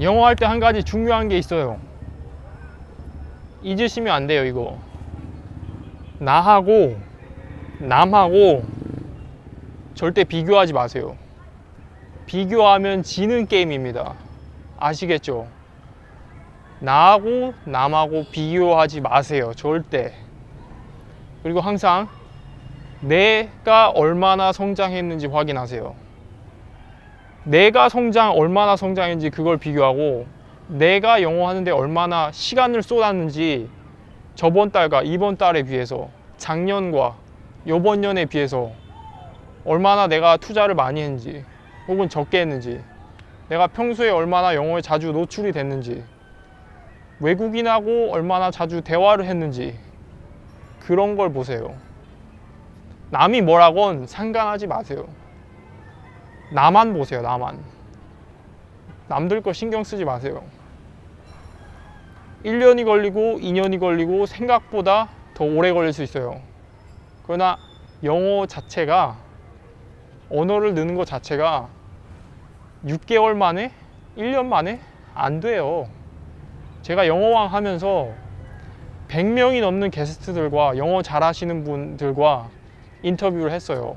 영어 할 때 한 가지 중요한 게 있어요. 잊으시면 안 돼요, 이거. 나하고 남하고 절대 비교하지 마세요. 비교하면 지는 게임입니다. 아시겠죠? 나하고 남하고 비교하지 마세요. 절대. 그리고 항상 내가 얼마나 성장했는지 확인하세요. 내가 성장 얼마나 성장했는지 그걸 비교하고 내가 영어 하는데 얼마나 시간을 쏟았는지 저번 달과 이번 달에 비해서 작년과 요번 년에 비해서 얼마나 내가 투자를 많이 했는지 혹은 적게 했는지 내가 평소에 얼마나 영어에 자주 노출이 됐는지 외국인하고 얼마나 자주 대화를 했는지 그런 걸 보세요. 남이 뭐라건 상관하지 마세요. 나만 보세요, 나만. 남들 거 신경 쓰지 마세요. 1년이 걸리고 2년이 걸리고 생각보다 더 오래 걸릴 수 있어요. 그러나 영어 자체가 언어를 느는 것 자체가 6개월 만에 1년 만에 안 돼요. 제가 영어왕 하면서 100명이 넘는 게스트들과 영어 잘하시는 분들과 인터뷰를 했어요.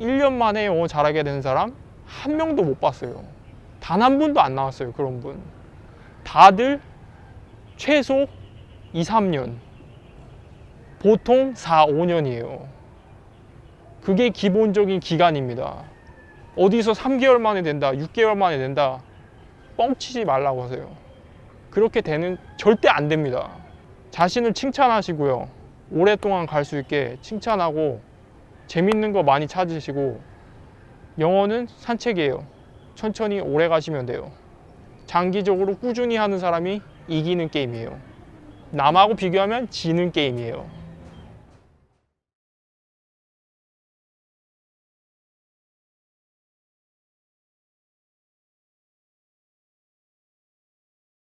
1년 만에 영어 잘하게 되는 사람 한 명도 못 봤어요. 단 한 분도 안 나왔어요. 그런 분. 다들 최소 2, 3년. 보통 4, 5년이에요. 그게 기본적인 기간입니다. 어디서 3개월 만에 된다, 6개월 만에 된다. 뻥치지 말라고 하세요. 그렇게 되는 절대 안 됩니다. 자신을 칭찬하시고요. 오랫동안 갈 수 있게 칭찬하고 재밌는 거 많이 찾으시고 영어는 산책이에요. 천천히 오래 가시면 돼요. 장기적으로 꾸준히 하는 사람이 이기는 게임이에요. 남하고 비교하면 지는 게임이에요.